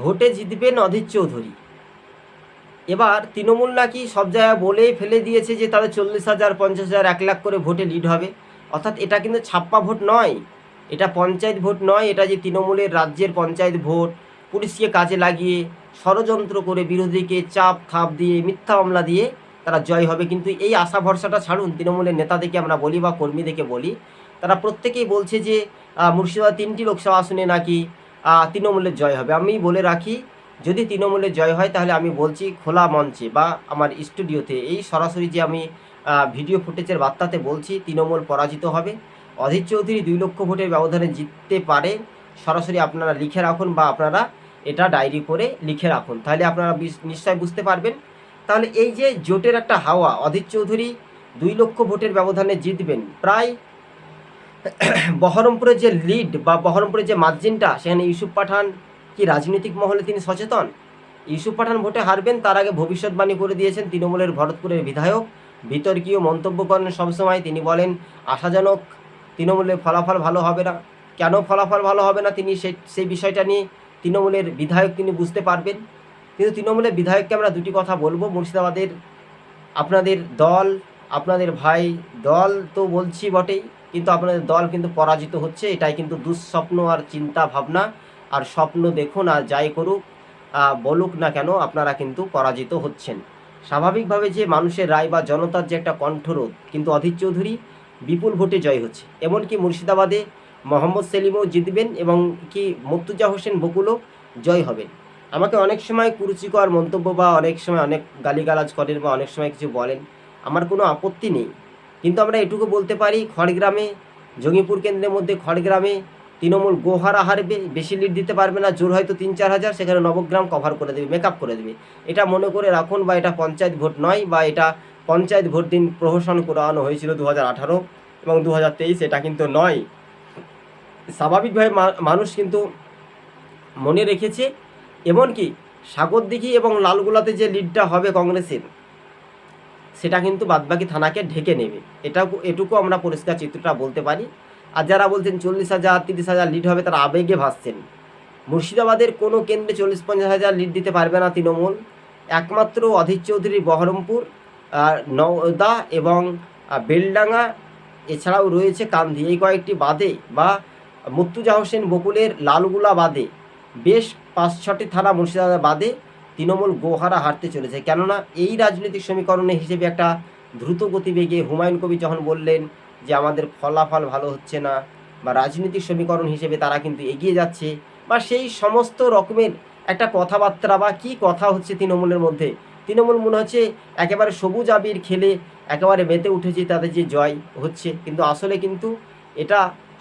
ভোটে জিতবেন অধীর চৌধুরী। এবার তৃণমূল নাকি সব জায়গায় বলেই ফেলে দিয়েছে যে তাদের চল্লিশ হাজার, পঞ্চাশ হাজার, এক লাখ করে ভোটে লিড হবে। অর্থাৎ এটা কিন্তু ছাপ্পা ভোট নয়, এটা পঞ্চায়েত ভোট নয়, এটা যে তৃণমূলের রাজ্যের পঞ্চায়েত ভোট, পুলিশকে কাজে লাগিয়ে ষড়যন্ত্র করে বিরোধীকে চাপ, খাপ দিয়ে, মিথ্যা মামলা দিয়ে তারা জয় হবে। কিন্তু এই আশা ভরসাটা ছাড়ুন, তৃণমূলের নেতাদেরকে আমরা বলি বা কর্মীদেরকে বলি। তারা প্রত্যেকেই বলছে যে মুর্শিদাবাদ তিনটি লোকসভা আসনে নাকি তৃণমূলের জয় হবে। আমি বলে রাখি, যদি তৃণমূলের জয় হয়, তাহলে আমি বলছি খোলা মঞ্চে বা আমার স্টুডিওতে। এই সরাসরি যে আমি ভিডিও ফুটেজের বার্তাতে বলছি, তৃণমূল পরাজিত হবে। অধীর চৌধুরী দুই লক্ষ ভোটের ব্যবধানে জিততে পারে। সরাসরি আপনারা লিখে রাখুন বা আপনারা এটা ডায়েরি করে লিখে রাখুন। তাহলে আপনারা নিশ্চয় বুঝতে পারবেন। তাহলে এই যে জোটের একটা হাওয়া, অধীর চৌধুরী দুই লক্ষ ভোটের ব্যবধানে জিতবেন, প্রায় বহরমপুরের যে লিড বা বহরমপুরের যে মার্জিনটা সেখানে ইউসুফ পাঠান কি রাজনৈতিক মহলে তিনি সচেতন? ইউসুফ পাঠান ভোটে হারবেন, তার আগে ভবিষ্যৎবাণী করে দিয়েছেন তৃণমূলের ভরতপুরের বিধায়ক। বিতর্কীয় মন্তব্য করেন সবসময়, তিনি বলেন আশাজনক তৃণমূলের ফলাফল ভালো হবে না। কেন ফলাফল ভালো হবে না তিনি সেই সেই বিষয়টা নিয়ে তৃণমূলের বিধায়ক তিনি বুঝতে পারবেন। কিন্তু তৃণমূলের বিধায়ককে আমরা দুটি কথা বলব। মুর্শিদাবাদের আপনাদের দল, আপনাদের ভাই দল তো বলছি বটেই। কিন্তু আপনাদের দল কিন্তু পরাজিত হচ্ছে, এটাই কিন্তু দুঃস্বপ্ন আর চিন্তা ভাবনা। আর স্বপ্ন দেখুন আর যাই করুক বলুক না কেন আপনারা কিন্তু পরাজিত হচ্ছেন। স্বাভাবিকভাবে যে মানুষের রায় বা জনতার যে একটা কণ্ঠরোধ, কিন্তু অধীর চৌধুরী বিপুল ভোটে জয় হচ্ছে। এমনকি মুর্শিদাবাদে মোহাম্মদ সেলিমও জিতবেন এবং কি মুর্তুজা হোসেন বকুলও জয় হবেন। আমাকে অনেক সময় কুরুচিকর মন্তব্য বা অনেক সময় অনেক গালিগালাজ করেন বা অনেক সময় কিছু বলেন, আমার কোনো আপত্তি নেই। কিন্তু আমরা এটুকু বলতে পারি, খড়গ্রামে, জঙ্গিপুর কেন্দ্রের মধ্যে খড়গ্রামে তৃণমূল গোহারা হারবে বেশি লিড দিতে পারবে না, জোর হয়তো তিন চার হাজার, সেখানে নবগ্রাম কভার করে দেবে মেকআপ করে দেবে। এটা মনে করে রাখুন বা এটা পঞ্চায়েত ভোট নয় বা এটা পঞ্চায়েত ভোট দিন প্রহসন করানো হয়েছিল দু হাজার আঠারো এবং দু হাজার তেইশ, এটা কিন্তু নয়। স্বাভাবিকভাবে মানুষ কিন্তু মনে রেখেছে, এমনকি সাগরদিঘি এবং লালগোলাতে যে লিডটা হবে কংগ্রেসের সেটা কিন্তু বাদবাকি থানাকে ঢেকে নেবে। এটা এটুকু আমরা পরিষ্কার চিত্রটা বলতে পারি। আর যারা বলছেন চল্লিশ হাজার, তিরিশ হাজার লিড হবে, তারা আবেগে ভাসছেন। মুর্শিদাবাদের কোনো কেন্দ্রে চল্লিশ, পঞ্চাশ হাজার লিড দিতে পারবে না তৃণমূল। একমাত্র অধীর চৌধুরী বহরমপুর নওদা এবং বেলডাঙ্গা, এছাড়াও রয়েছে কান্ধি এই কয়েকটি বাদে বা মুর্তুজা হোসেন বকুলের লালগুলা বাদে। বেশ পাঁচ ছটি থানা মুর্শিদাবাদ বাদে। তৃণমূল গোহারা হারতে চলেছে। কেননা এই রাজনৈতিক সমীকরণে হিসেবে একটা দ্রুত গতিবেগে হুমায়ুন কবি যখন বললেন যে আমাদের ফলাফল ভালো হচ্ছে না, বা রাজনৈতিক সমীকরণ হিসেবে তারা কিন্তু এগিয়ে যাচ্ছে, বা সেই সমস্ত রকমের একটা কথাবার্তা বা কি কথা হচ্ছে তৃণমূলের মধ্যে, তৃণমূল মনে হচ্ছে একেবারে সবুজ আবির খেলে একেবারে মেতে উঠেছে তাদের যে জয় হচ্ছে। কিন্তু আসলে কিন্তু এটা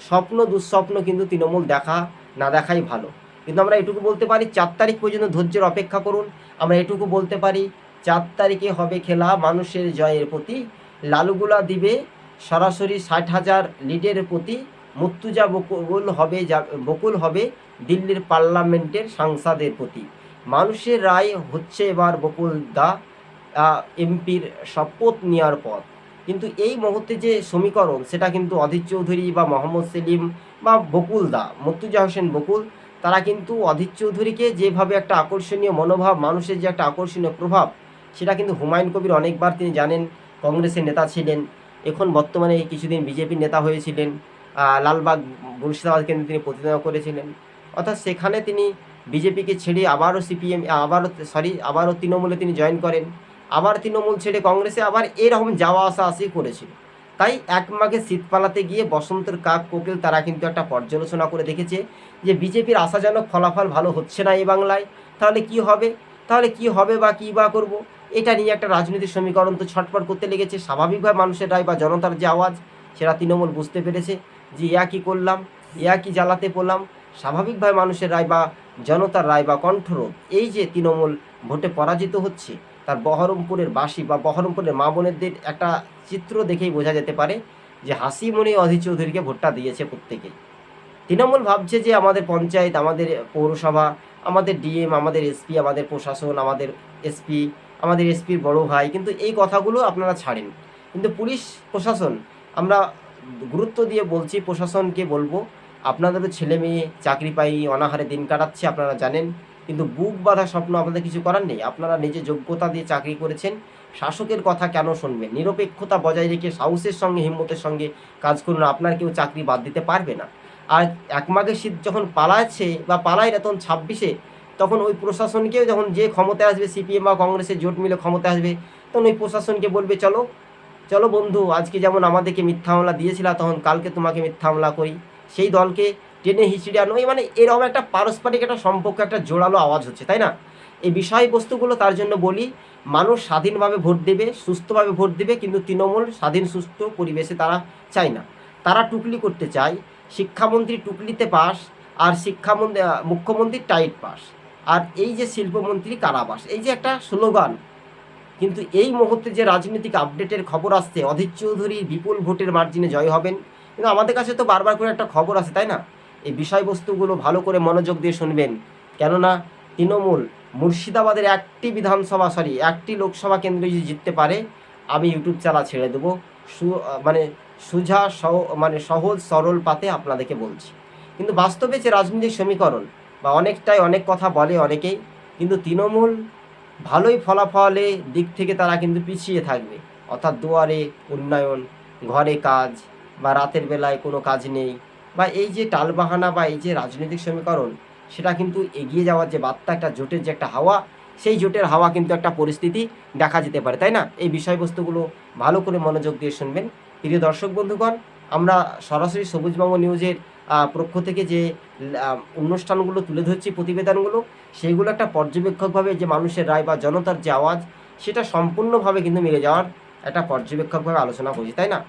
স্বপ্ন দুঃস্বপ্ন কিন্তু তৃণমূল দেখা না দেখাই ভালো। কিন্তু আমরা এটুকু বলতে পারি, চার তারিখ পর্যন্ত ধৈর্যের অপেক্ষা করুন। আমরা এটুকু বলতে পারি, চার তারিখে হবে খেলা, মানুষের জয়ের প্রতি। লালুগুলা দিবে সরাসরি ষাট হাজার লিডের প্রতি। মুর্তুজা বকুল হবে যা- বকুল হবে দিল্লির পার্লামেন্টের সাংসদের প্রতি। মানুষের রায় হচ্ছে এবার বকুল দা এমপির শপথ নেওয়ার পর কিন্তু এই মুহূর্তে যে সমীকরণ, সেটা কিন্তু অধীর চৌধুরী বা মোহাম্মদ সেলিম বা বকুল দা, মুর্তুজা হোসেন বকুল তারা কিন্তু অধীর চৌধুরীকে যেভাবে একটা আকর্ষণীয় মনোভাব, মানুষের যে একটা আকর্ষণীয় প্রভাব, সেটা কিন্তু হুমায়ুন কবির অনেকবার তিনি জানেন। কংগ্রেসের নেতা ছিলেন। এখন বর্তমানে কিছুদিন বিজেপির নেতা হয়েছিলেন। লালবাগ মুর্শিদাবাদ কেন্দ্রে তিনি প্রতিনিধিত্ব করেছিলেন। অর্থাৎ সেখানে তিনি বিজেপিকে ছেড়ে আবারও সিপিএম, আবারও, সরি, আবারও তৃণমূলে তিনি জয়েন করেন। আবার তৃণমূল ছেড়ে কংগ্রেসে আবার এরকম যাওয়া আসা আসি করেছিল। তাই এক মাঘে শীত পালাতে গিয়ে বসন্তের কাক কোকিল তারা কিন্তু একটা পর্যালোচনা করে দেখেছে যে বিজেপির আশাজনক ফলাফল ভালো হচ্ছে না এই বাংলায়। তাহলে কি হবে? তাহলে কি হবে বা কী বা করব? এটা নিয়ে একটা রাজনৈতিক সমীকরণ তো ছটফট করতে লেগেছে। স্বাভাবিকভাবে মানুষের রায় বা জনতার যে আওয়াজ, সেটা তৃণমূল বুঝতে পেরেছে যে ইয়া কি করলাম, ইয়া কি জ্বালাতে পড়লাম স্বাভাবিকভাবে মানুষের রায় বা জনতার রায় বা কণ্ঠরোধ, এই যে তৃণমূল ভোটে পরাজিত হচ্ছে তার বহরমপুরের বাসী বা বহরমপুরের মা বোনেদের একটা চিত্র দেখেই বোঝা যেতে পারে যে হাসি মনে অধীর চৌধুরীকে ভোটটা দিয়েছে প্রত্যেকে তৃণমূল ভাবছে যে আমাদের পঞ্চায়েত, আমাদের পৌরসভা, আমাদের ডিএম, আমাদের এসপি, আমাদের প্রশাসন, আমাদের এসপি, আমাদের এসপির বড় ভাই কিন্তু এই কথাগুলো আপনারা ছাড়েন। কিন্তু পুলিশ, প্রশাসন, আমরা গুরুত্ব দিয়ে বলছি, প্রশাসনকে বলব আপনাদেরও ছেলে মেয়ে চাকরি পাই অনাহারে দিন কাটাচ্ছে, আপনারা জানেন। কিন্তু বুক বাঁধা স্বপ্ন আপনাদের কিছু করার নেই। আপনারা নিজে যোগ্যতা দিয়ে চাকরি করেছেন। শাসকের কথা কেন শুনবেন? নিরপেক্ষতা বজায় রেখে সাহসের সঙ্গে, হিম্মতের সঙ্গে কাজ করুন, আপনার কেউ চাকরি বাদ দিতে পারবে না। আর এক মাঘের শীত যখন পালাচ্ছে বা পালায় না তখন ছাব্বিশে, তখন ওই প্রশাসনকেও যখন যে ক্ষমতায় আসবে, সিপিএম বা কংগ্রেসের জোট মিলে ক্ষমতায় আসবে, তখন ওই প্রশাসনকে বলবে, চলো চলো বন্ধু, আজকে যেমন আমাদেরকে মিথ্যা হামলা দিয়েছিল, তখন কালকে তোমাকে মিথ্যা হামলা করি। সেই দলকে টেনে হিচড়ে আনো মানে এরকম একটা পারস্পরিক একটা সম্পর্ক, একটা জোরালো আওয়াজ হচ্ছে, তাই না? এই বিষয়বস্তুগুলো তার জন্য বলি, মানুষ স্বাধীনভাবে ভোট দেবে, সুস্থভাবে ভোট দেবে, কিন্তু তৃণমূল স্বাধীন, সুস্থ পরিবেশে তারা চায় না। তারা টুকলি করতে চায়, শিক্ষামন্ত্রী টুকলিতে পাস, আর শিক্ষামন্ত্রী মুখ্যমন্ত্রী টাইট পাস। আর এই যে শিল্পমন্ত্রী কারাবাস, এই যে একটা স্লোগান, কিন্তু এই মুহূর্তে যে রাজনৈতিক আপডেটের খবর আসছে, অধীর চৌধুরী বিপুল ভোটের মার্জিনে জয় হবেন, কিন্তু আমাদের কাছে তো বারবার করে একটা খবর আছে তাই না? এই বিষয়বস্তুগুলো ভালো করে মনোযোগ দিয়ে শুনবেন। কেননা তৃণমূল মুর্শিদাবাদের একটি বিধানসভা সরি একটি লোকসভা কেন্দ্র যদি জিততে পারে, আমি ইউটিউব চালা ছেড়ে দেবো। সু মানে সুঝা সহ মানে সহজ, সরল পাতে আপনাদেরকে বলছি। কিন্তু বাস্তবে যে রাজনৈতিক সমীকরণ বা অনেকটাই অনেক কথা বলে অনেকেই, কিন্তু তৃণমূল ভালোই ফলাফলে দিক থেকে তারা কিন্তু পিছিয়ে থাকবে। অর্থাৎ দুয়ারে উন্নয়ন, ঘরে কাজ বা রাতের বেলায় কোনো কাজ নেই বা এই যে টালবাহানা বা এই যে রাজনৈতিক সমীকরণ, সেটা কিন্তু এগিয়ে যাওয়ার যে বার্তা, একটা জোটের যে একটা হাওয়া, সেই জোটের হাওয়া কিন্তু একটা পরিস্থিতি দেখা যেতে পারে, তাই না? এই বিষয়বস্তুগুলো ভালো করে মনোযোগ দিয়ে শুনবেন। প্রিয় দর্শক বন্ধুগণ, আমরা সরাসরি সবুজবঙ্গ নিউজের পক্ষ থেকে যে অনুষ্ঠানগুলো তুলে ধরছি, প্রতিবেদনগুলো, সেইগুলো একটা পর্যবেক্ষকভাবে যে মানুষের রায় বা জনতার যে আওয়াজ, সেটা সম্পূর্ণভাবে কিন্তু মিলে যাওয়ার একটা পর্যবেক্ষকভাবে আলোচনা করছি, তাই না?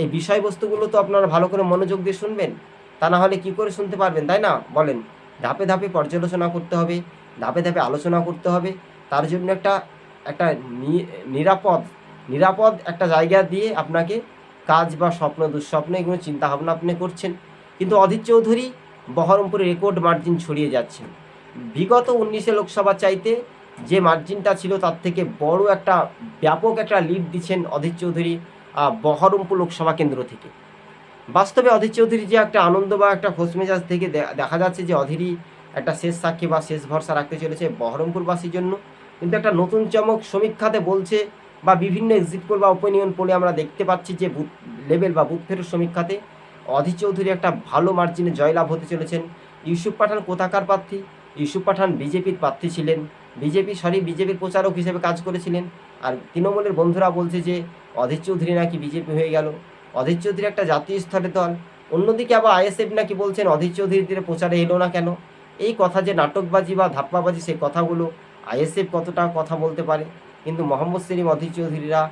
এই বিষয়বস্তুগুলো তো আপনারা ভালো করে মনোযোগ দিয়ে শুনবেন। তা না হলে কী করে শুনতে পারবেন, তাই না? বলেন, ধাপে ধাপে পর্যালোচনা করতে হবে, ধাপে ধাপে আলোচনা করতে হবে। তার জন্য একটা একটা নিরাপদ নিরাপদ একটা জায়গা দিয়ে আপনাকে কাজ বা স্বপ্ন, দুঃস্বপ্ন এগুলো চিন্তাভাবনা আপনি করছেন। কিন্তু অধীর চৌধুরী বহরমপুরে রেকর্ড মার্জিন ছড়িয়ে যাচ্ছেন বিগত উনিশে লোকসভা চাইতে যে মার্জিনটা ছিল তার থেকে বড় একটা, ব্যাপক একটা লিড দিচ্ছেন অধীর চৌধুরী। বহরমপুর লোকসভা কেন্দ্র থেকে। বাস্তবে অধীর চৌধুরী যে একটা আনন্দ বা একটা খোশমেজাজ থেকে দেখা যাচ্ছে যে অধীরই একটা শেষ সাক্ষী বা শেষ ভরসা রাখতে চলেছে বহরমপুরবাসীর জন্য। কিন্তু একটা নতুন চমক সমীক্ষাতে বলছে বা বিভিন্ন এক্সিট পোল বা ওপিনিয়ন পোলে আমরা দেখতে পাচ্ছি যে বুথ লেভেল বা বুথ ফেরত সমীক্ষাতে অধীর চৌধুরী একটা ভালো মার্জিনে জয়লাভ হতে চলেছেন। ইউসুফ পাঠান কোথাকার প্রার্থী? ইউসুফ পাঠান বিজেপির প্রার্থী ছিলেন। বিজেপি সরি বিজেপির প্রচারক হিসেবে কাজ করেছিলেন। আর তৃণমূলের বন্ধুরা বলছে যে অধীর চৌধুরী নাকি বিজেপি হয়ে গেল। অধীর চৌধুরী একটা জাতীয় স্তরের দল। অন্যদিকে আবার আইএসএফ নাকি বলছেন অধীর চৌধুরীদের প্রচারে এলো না কেন? এই কথা যে নাটকবাজি বা ধাপ্পাবাজি, সেই কথাগুলো আইএসএফ কতটা কথা বলতে পারে? কিন্তু মোহাম্মদ সেলিম অধীর চৌধুরীরা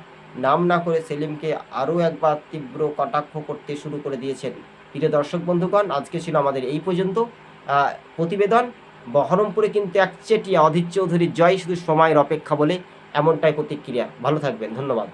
নাম না করে সেলিমকে আরও একবার তীব্র কটাক্ষ করতে শুরু করে দিয়েছেন। প্রিয় দর্শক বন্ধুগণ, আজকে ছিল আমাদের এই পর্যন্ত। প্রতিবেদন, বহরমপুরে কিন্তু একচেটিয়া অধীর চৌধুরীর জয় শুধু সময়ের অপেক্ষা বলে এমনটাই প্রতিক্রিয়া। ভালো থাকবেন ধন্যবাদ।